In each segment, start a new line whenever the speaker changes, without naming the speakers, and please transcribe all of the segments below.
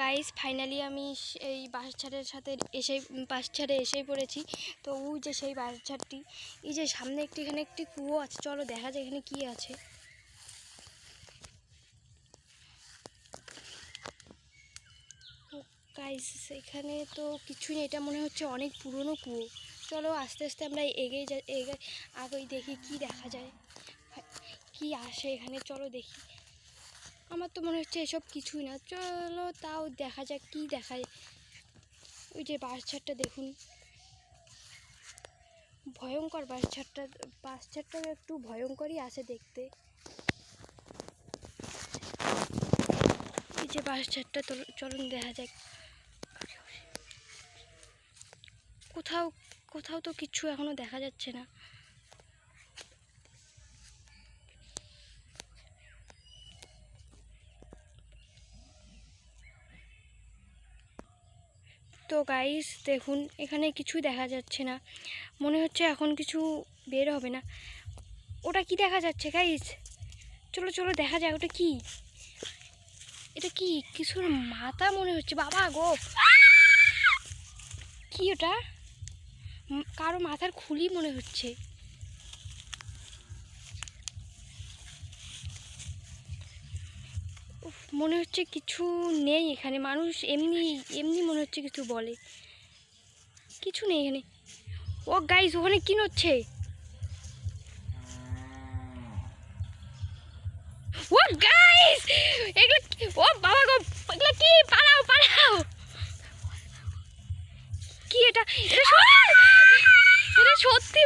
Guys finally আমি এই বাসছাড়ের সাথে এসে বাসছাড়ে এসেই পড়েছি। তো ওই যে সেই বাসছাড়টি এই যে সামনে একটি এখানে একটি কুয়ো আছে। চলো দেখা যায় এখানে কি আছে। গাইস এখানে তো কিছুই নেই। এটা মনে হচ্ছে অনেক পুরনো কুয়ো। চলো আস্তে আস্তে আমরা এগিয়ে যা এগে আগেই দেখি কি দেখা যায়। কি আসে এখানে, চলো দেখি। আমার তো মনে হচ্ছে এসব কিছুই না। চলো তাও দেখা যাক কি দেখা যায় ওই যে বাসছাড়টা দেখুন। ভয়ঙ্কর বাসছাড়টা বাসছাড়টা একটু ভয়ঙ্করই আছে দেখতে। এই যে তো- চলুন দেখা যাক। কোথাও কোথাও তো কিছু এখনও দেখা যাচ্ছে না। তো গাইস দেখুন, এখানে কিছু দেখা যাচ্ছে না। মনে হচ্ছে এখন কিছু বের হবে না। ওটা কি দেখা যাচ্ছে গাইস চলো চলো, দেখা যায় ওটা কি? এটা কি কিছুর মাথা মনে হচ্ছে? বাবা গো! কি ওটা? কারও মাথার খুলি মনে হচ্ছে। মনে হচ্ছে কিছু নেই এখানে। মানুষ এমনি এমনি মনে হচ্ছে কিছু বলে। কিছু নেই এখানে। ও গাইস ওখানে কি নচ্ছে ও গাইস এগুলো ও বাবা গো, এগুলো কি? পালাও পালাও। কি এটা? এটা সত্যি?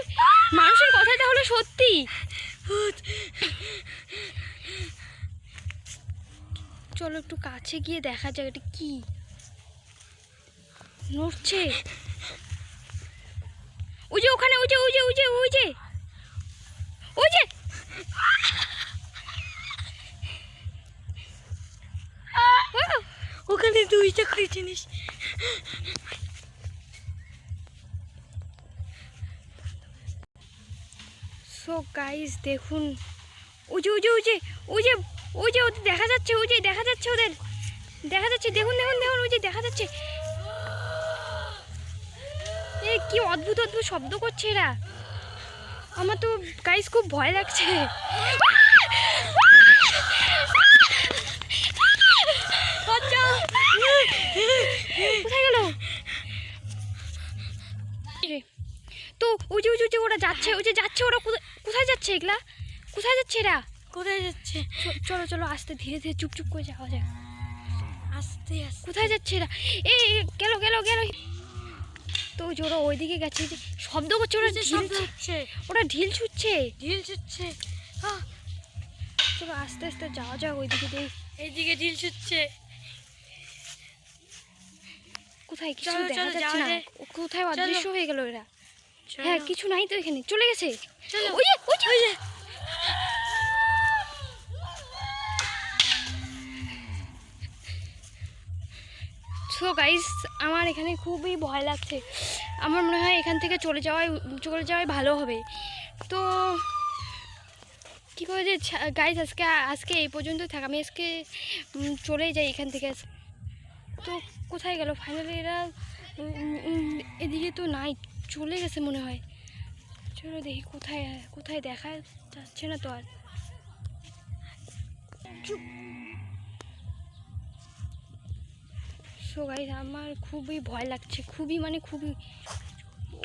মানুষের কথাটা হলো সত্যি। চলো একটু কাছে গিয়ে দেখা যাক এটা কি। নড়ছে। ওই যে ওখানে, ওই যে ওই যে ওই যে ওই যে। ওই যে।
ওখানে দুই করে জিনিস।
সো গাইস দেখুন। ওই যে ওই যে ওই যে ওই যে। ওই যে ওদের দেখা যাচ্ছে, ওই যে দেখা যাচ্ছে ওদের। দেখা যাচ্ছে, দেখুন দেখুন দেখুন, ওই যে দেখা যাচ্ছে। এ, কি অদ্ভুত অদ্ভুত শব্দ করছে এরা। আমার তো গাইস খুব ভয় লাগছে! কোথায় তো, ওই যে ওই যে ওরা যাচ্ছে, ওই যে যাচ্ছে ওরা কোথায় যাচ্ছে এগুলা? কোথায় যাচ্ছে এরা?
কোথায় যাচ্ছে?
চলো চলো আস্তে ধীরে ধীরে চুপ চুপ করে যাওয়া যায়
আস্তে আস্তে।
কোথায় যাচ্ছে এরা? এই গেল গেল গেল। তো ওরা ওইদিকে গেছে শব্দ করছে ওরা
শব্দ হচ্ছে।
ওরা ঢিল ছুটছে।
ঢিল ছুটছে।
চলো আস্তে আস্তে যাওয়া যাক ওইদিকে দেখ
এইদিকে ঢিল ছুটছে।
কোথায় কিছু দেখা যাচ্ছে না। কোথায় অদৃশ্য হয়ে গেল এরা? হ্যাঁ কিছু নাই তো এখানে চলে গেছে। ওই ওই সো গাইস আমার এখানে খুবই ভয় লাগছে। আমার মনে হয় এখান থেকে চলে যাওয়াই চলে যাওয়াই ভালো হবে। তো, কী করে যে গাইস আজকে আজকে এই পর্যন্ত থাক, আমি আজকে চলেই যাই এখান থেকে। তো, কোথায় গেল? ফাইনালি এরা এদিকে তো নাই, চলে গেছে মনে হয়। চলো দেখি কোথায় কোথায় দেখা যাচ্ছে না তো আর। সো গাইস আমার খুবই ভয় লাগছে, খুবই মানে খুবই।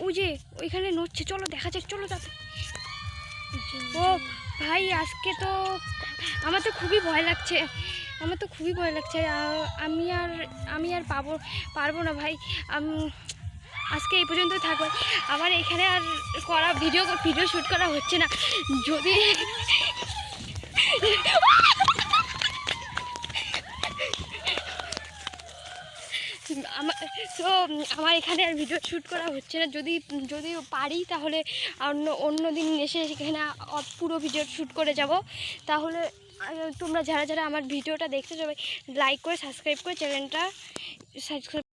ওই যে, ওইখানে নড়ছে, চলো দেখা যাক, চলো তাতে ও ভাই, আজকে তো আমার তো খুবই ভয় লাগছে, আমার তো খুবই ভয় লাগছে। আমি আর আমি আর পাবো, পারব না ভাই। আজকে এই পর্যন্ত থাকব। আমার এখানে আর করা ভিডিও ভিডিও শ্যুট করা হচ্ছে না। যদি আমার তো আমার এখানে আর ভিডিও শ্যুট করা হচ্ছে না। যদি যদি পারি, তাহলে অন্য অন্য দিন এসে সেখানে পুরো ভিডিও শ্যুট করে যাব। তাহলে তোমরা যারা যারা আমার ভিডিওটা দেখতে যাবে লাইক করে সাবস্ক্রাইব করে চ্যানেলটা সাবস্ক্রাইব